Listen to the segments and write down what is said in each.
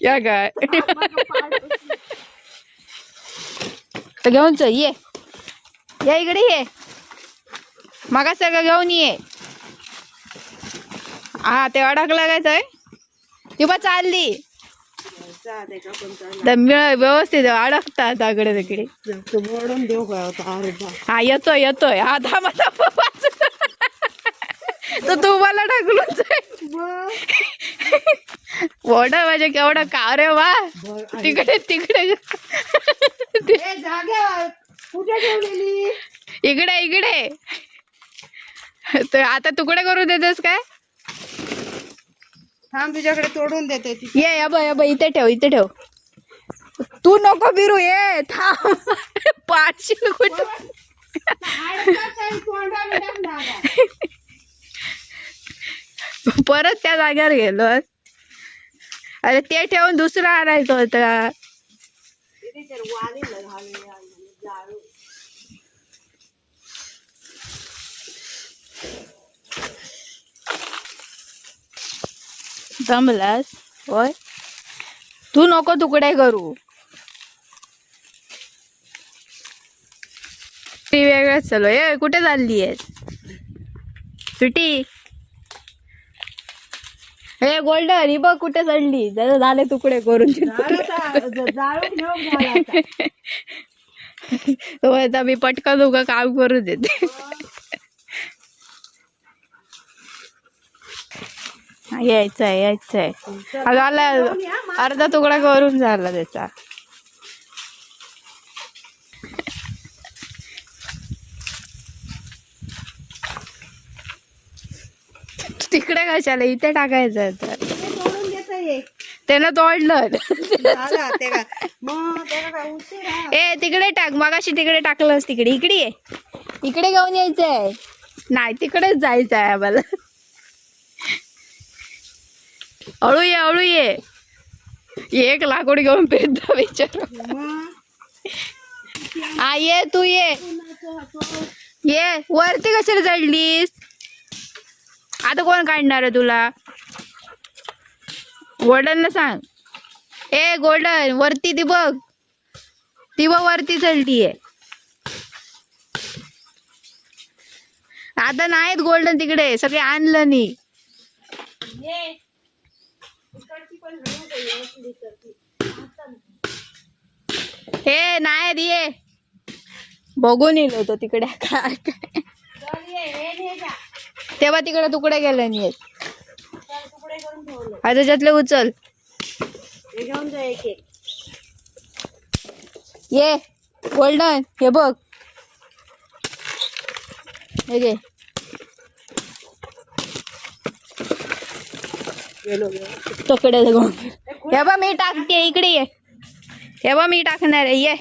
या काय तर घेऊन चल ये या इकडे ये मागा सगळं घेऊन ये हा ते अडक लागायचंय ती बा चालली व्यवस्थित अडकतात दगडे तिकडे ओढून देऊ का हा येतोय येतोय हा थांबा. तर तू मला ढकलून ओढा माझ्या केवढा का रे वा तिकडे तिकडे. इकडे इकडे. तर आता तुकडे करू देतेस काय? थांब तुझ्याकडे तोडून देते ये या बा इथे ठेव इथे ठेव. तू नको बिरू ये थांब. पाचशे कुठं? परत त्या जाग्यावर गेलो अरे ते ठेवून दुसरं आणायचं होतं. जमलास होय. तू नको तुकडे करू. ती वेगळंच चालू ए कुठे चालली आहेस? सुटी? हे गोल्डन ही बघ कुठे चढली. जरा झाले तुकडे करून. तो मी पटकन उगा काम करू देते. हा, यायचंय. यायचंय झाला अर्धा तुकडा करून झाला त्याचा. तिकडे कशाला? इथे टाकायचं तर. त्यानं तोडलं? ए तिकडे टाक. मगाशी तिकडे टाकलंस तिकडे. इकडे ये. इकडे घेऊन यायचंय. नाही तिकडेच जायचं आहे आम्हाला. अळू ये अळू ये. एक लाकूड घेऊन पेद विचार. हा ये तू ये. ये वरती कशाला चढलीस? आता कोण काढणार आहे तुला? गोल्डनला सांग. ए गोल्डन वरती ती बघ. ती बघ वरती आहे. आता नाहीत गोल्डन तिकडे सगळे आणलं नी. हे नाहीत ये. बघून येलो होतो तिकडे. काय काय. तेव्हा तिकडे तुकडे गेले नाही आता त्याच्यातले उचल. घेऊन जा एक एक. ये गोल्डन हे बघ. हे घे. तुकडे हे बघ मी टाकते इकडे ये. हे बघ मी टाकणार आहे. ये.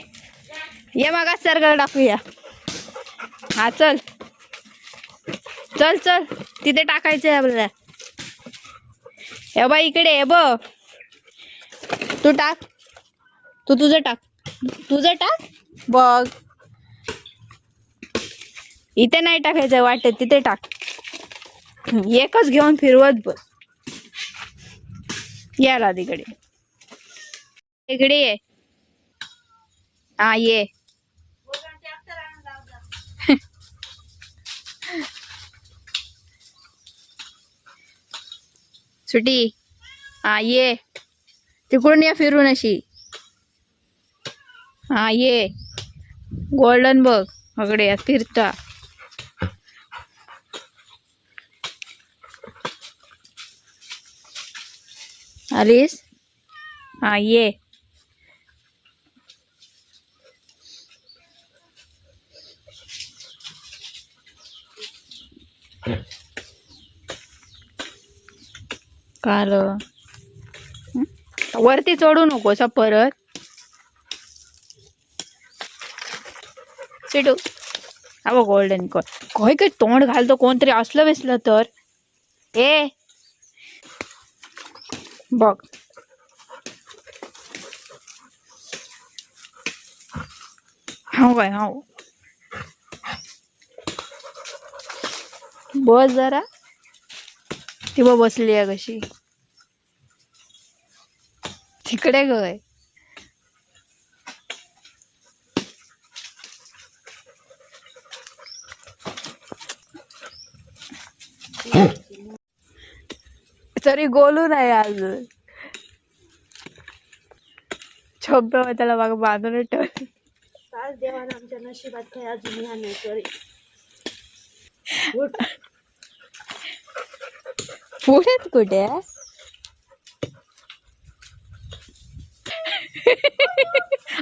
ये मग सर्कल टाकूया. हा चल. चल चल. तिथे टाकायचं आहे आपल्याला. हे बा इकडे हे बघ. तू टाक. तू तुझं टाक. तुझं टाक? बघ. इथे नाही टाकायचं वाटत तिथे टाक. एकच घेऊन फिरवत बस. याला तिकडे. इकडे ये. हा ये. सुटी. हा ये. तिकडून या फिरून अशी. हा ये. गोल्डन बघ. वगडे या फिरता. आलीस? हा ये. काल वरती चढू नको हा परत. सिटू. अगं गोल्डन कॉल काय काय तोंड घालतो कोणतरी असलं बेसलं तर. ए. बघ. हाव काय हाव. बस जरा. ती बघ बसली आहे कशी? तिकडे गय तरी गोलू नाही अजून छोप्या त्याला मग बांधून ठेव आज देवानं आमच्या नशिबात काही अजून या नाही तरी पुढेच कुठे?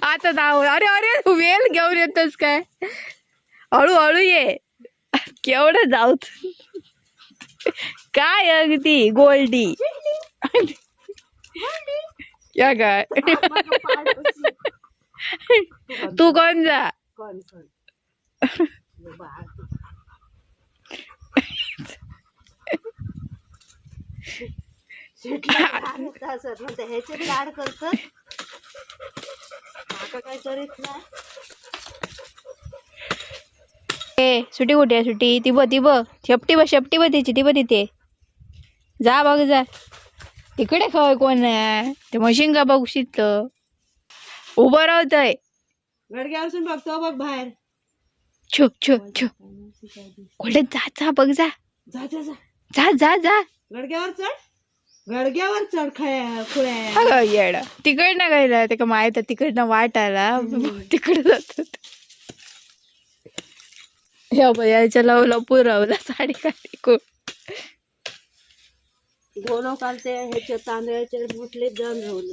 आता नाव अरे अरे वेल घेऊन येतोस काय? हळूहळू ये. केवढं जाऊ तू. काय अगदी गोल्डी. या काय? तू कोण जा कोण कोण ये बाळ. शेटला लाड होता सर म्हणते ह्याचे बी लाड करतात आता काय करीत नाही. ए सुटी कुठे आहे सुटी? ती बघ ती बघ. शेपटी बघ शेपटी बघ तिची ती बघ तिथे. जा बघ जा. तिकडे खय कोण आहे? ते मशीन का बघू शिकत? उभं राहतय. गडग्यावरून बघतो बघ बाहेर. छुक छुक छुक. कुठे जा जा बघ जा. जा जा जा. जा जा जा. गडग्यावर चढ. गडग्यावर चढ खया खुळ्या. अगं येड. तिकडनं गेला ते का माहीत आहे, तिकडनं वाट आला तिकडे जातात. या याच्या लवला पुरवला साडी काढली कोण दोन काल ते ह्याचे तांदळाचे मुठले जाऊन राहून